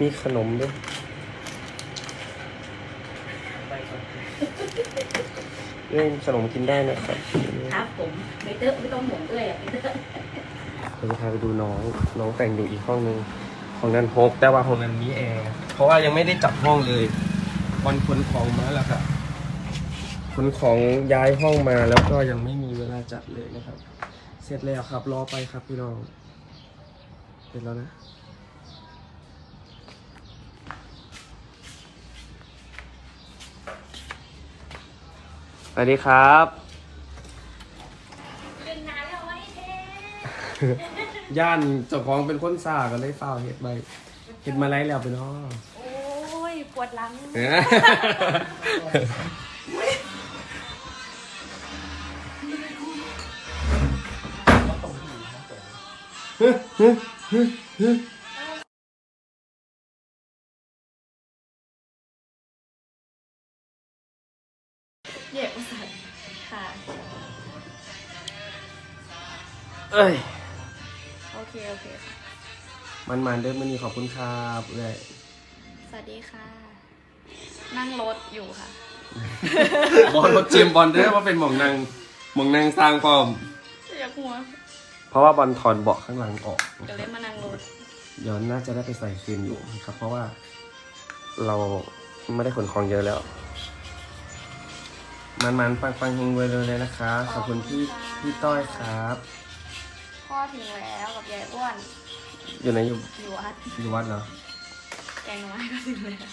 มีขนมด้วยไปก่อนเรื่องขนมกินได้นะครับครับผมไม่เตอร์ไม่ต้องห่วงด้วยอะไม่เตอร์เราจะพาไปดูน้อง น้องแต่งอยู่อีกห้องนึงของนั้นโฮกแต่ว่าของนั้นมีแอร์เพราะว่ายังไม่ได้จับห้องเลยวันขนของมาแล้วครับขนของย้ายห้องมาแล้วก็ยังไม่มีเวลาจัดเลยนะครับ เสร็จแล้วครับรอไปครับพี่น้องเสร็จแล้วนะ สวัสดีครับ เป็นนานแล้วไว้เท่ย่านเจ้าของเป็นคนซ่าก็เลยเฝ้าวเห็ดไปเห็ดมาไล่แล้วไปเนาะโอ้ย ปวดหลังเห เอ้ย โอเค โอเคค่ะ มันมันๆเด้อมันนี่ขอบคุณครับเลยสวัสดีค่ะ นั่งรถอยู่ค่ะ บอลรถเจมส์บอลเด้อว่าเป็นหมองนางหมองนางสร้างฟอร์มอยากหัวเพราะว่าบอลถอนเบาะข้างหลังออกก็เลยมานั่งรถ เดี๋ยวน่าจะได้ไปใส่คืนอยู่ครับ เพราะว่าเราไม่ได้ขนของเยอะแล้ว มันมันๆฟังฟังๆเฮงไว้เลยนะคะขอบคุณพี่พี่ต้อยครับ พ่อทิ้งแล้วกับยายอ้วนอยู่ไหนอยู่อยู่วัดอยู่วัดเหรอแกงหน่อไม้ก็ทิ้งแล้ว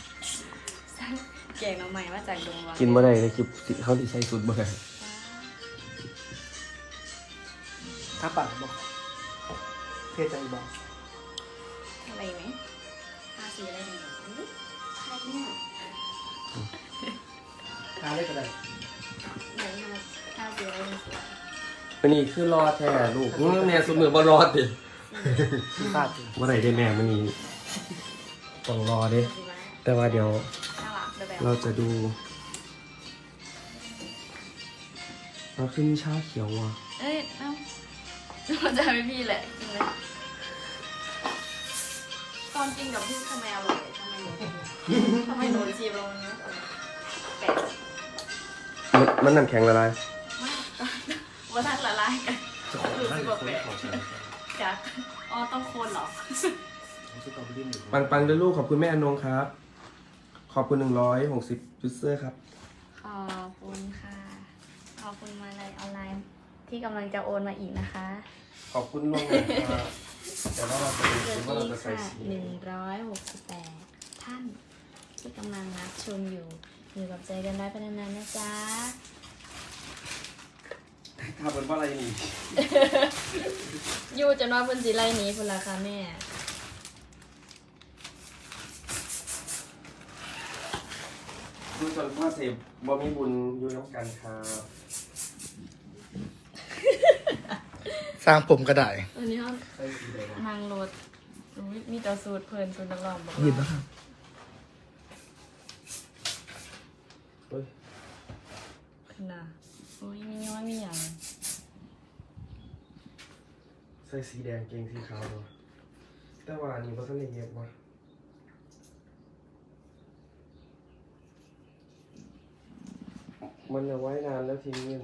สั่งแกงหน่อไม้มาจากดงวังกินบ่ได้เลยคลิปสิเขาที่ใช้สุดบ่ได้ถ้าปัดบอกเทใจบอกอะไรไหมทาสีอะไรดีอุ๊ยอะไรเนี่ยทาได้ก็ได้ไหนทาทาสีอะไรดี สวยวันนี้คือรอแท้ลูกอื้อเนี่ยสุดมือบ่รอดดิที่ฟาดจริงว่าไหนได้แม่มันนี้ต้องรอเด้สีไหมแต่ว่าเดี๋ยวน่ารักเดี๋ยวแบบเราจะดูเราขึ้นชาเขียวว่ะเอ้ยเอ้าเราจะให้พี่แหละกินเลยตอนกินกับพี่ทำไมอร่อยทำไมหนูทำไมหนูจีบเราเนี้ยแปลกมันมันน้ำแข็งละลายมาก ว่าท่านละลายกันรู้สึกว่าแปลกจากอ๋อต้องคนเหรอชุดตอมดิ้นอยู่ปังปังๆด้วยลูกขอบคุณแม่อนงครับ ขอบคุณหนึ่งร้อยหกสิบยูเซอร์ครับ ขอบคุณค่ะ ขอบคุณมาเลยออนไลน์ ที่กำลังจะโอนมาอีกนะคะ ขอบคุณล่วงหน้าครับแต่ว่าเราจะดูสวัสว่าเราดีจะใส่ค่ะสีหนึ่งร้อยหกสิบแปดท่านที่กำลังรับชมอยู่ อยู่กับใจกันได้เป็นนานๆนะจ๊ะ ทำเป็นว่าอะไรนี่อยู่จนว่าเพิ่นสิไล่หนี้พุ่นราคาแม่ ดูจนพ่อเสพบ่มีบุญอยู่น้ำกันครับสร้างผมก็ได้อันนี้เขาใส่สีแดงนางรถอุ๊ยมีแต่สูตรเพิ่นสูตรนักร้องบอกหยิบว่านะครับเฮ้ยขึ้นนะ โอ้ยมีย้อยมีอย่างใส่สีแดงเกงสีขาวเลยแต่ว่าอันนี้ก็ท่านได้เย็บว่ะมันเอาไว้นานแล้วทิ้งเงิน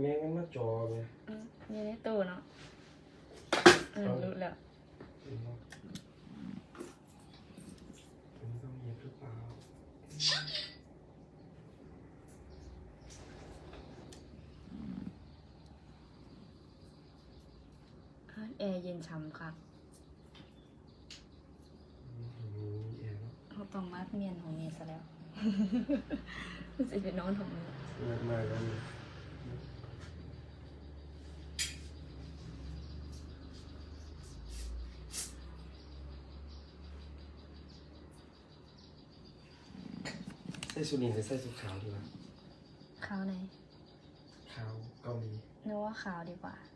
แม่งมันมาจอเลย อืมมีในตู้เนาะอืมรู้แล้วนปะอันนี้ต้องเย็บหรือเปล่า แอร์ เย็นฉ่ำค่ะอืมมีแอร์แล้วเขาต้องมัดเมียนของเมย์ซะแล้วสิเป็นนอนของเมย์เลือดมากแล้วนี่ใส่สุนินหรือใส่สุดขาวดีวะขาวไหนขาวเกาหลีนึกว่าขาวดีกว่าอืมอืมอืม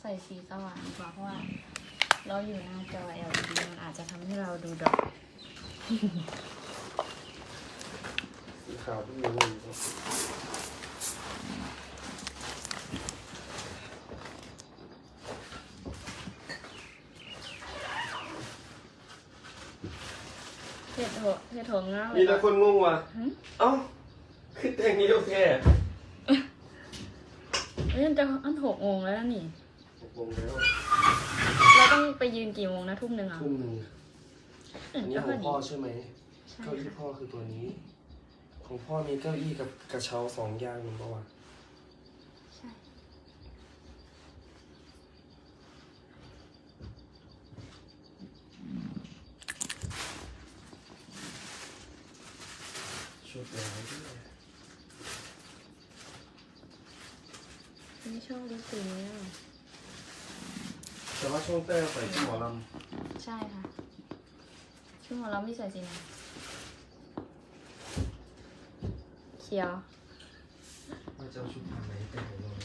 ใส่สีสว่างดีกว่าเพราะว่า เราอยู่หน้าจอ LED มันอาจจะทำให้เราดูดอกสีขาวที่ยัง ไม่มีเห็ดโหเห็ดโหงง่ายเลมียแต่คนงงว่ะหึ เอ้าคือแต่งนี้โอเคเอ้ยมันจะอันหกโมงแล้วนะนี่ หกโมงแล้วเราต้องไปยืนกี่โมงนะทุ่มหนึ่งเหรอะทุ่มหนึ่งอือัมนนี้ก็ขพอองดีพ่อใช่ไหมใช่เก้าอี้ค่ะพ่อคือตัวนี้ ของพ่อมีเก้าอี้กับกระเช้าสองอย่างหนึ่งปะวะ ใช่ ชุดแล้วด้วยไม่ชอบดูสีนี้อะแต่ว่าช่วงเต้ยใส่ที่หมอลใช่ค่ะช่วงของเราไม่ใส่สีไหนเขียวำว่าจะเอาชุดผ่านไหนแต่งเลย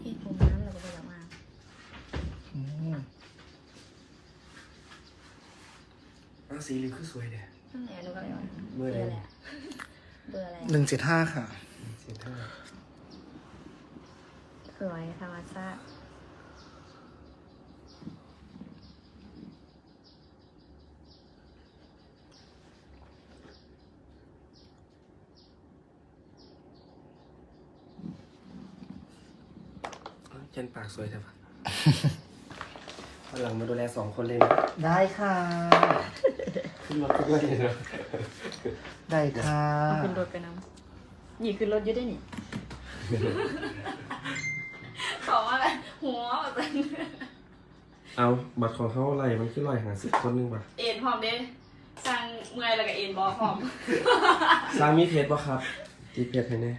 ที่ผมน้ำเราก็ไปจากมา อืม อ้าวสีเหลืองคือสวยเด้ตั้งแต่ดูก็เลยว่าเบอร์อะไรแหละเบอร์อะไรหนึ่งเจ็ดห้าค่ะ เสียท่าสวยธรรมชาติเช่นปากสวยใช่ปะวัน หลังมาดูแลสองคนเลยนะได้ค่ะ ขึ้นรถทุกวันเลยนะได้ค่ะเอาขึ้นรถไปน้ำนี่ขึ้นรถอยืดได้นี่ขอว่าอะไรหัวแบบนั้นเอาบัตรของเขาอะไรมันขึ้นลอยหาสิบคนหนึงป่ะเอ็นพร้อมเด้สั่งเมื่อยแล้วก็เอ็นบอพร้อมสร้างมีเพจป่ะครับตีเพจให้แน่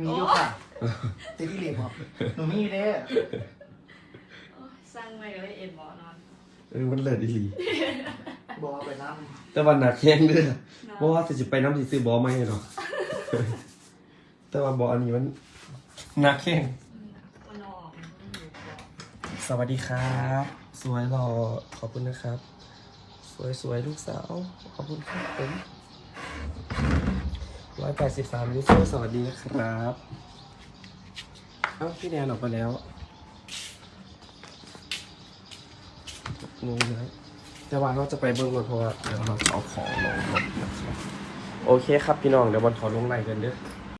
มีอยู่ค่ะติดที่เหลี่ยมครับหนูมีเด้ สั่งเมื่อยก็เลยเอ็นบอนอนเออมันเลิศอีหลีบอกเอาไปน้แต่วันหนักแข้งเด้อเพราะว่าจะไปน้ำสิซื้อบอไม่หรอกแต่ว่าบออันนี้มันหนักแข้งมันออกมันอยู่ก่อนสวัสดีครับ สวยหล่อขอบคุณนะครับ สวยสวยลูกสาวขอบคุณครับผมร้อยแปดสิบสามยูเซอร์สวัสดีนะครับเอ้าพี่แนนออกไปแล้ว งงนะแต่ว่าเราจะไปเบิ้งรถเพราะว่าเดี๋ยวเราจะเอาของลงรถนะครับโอเคครับพี่น้องเดี๋ยวบอลขอลงไลน์กันเด้อ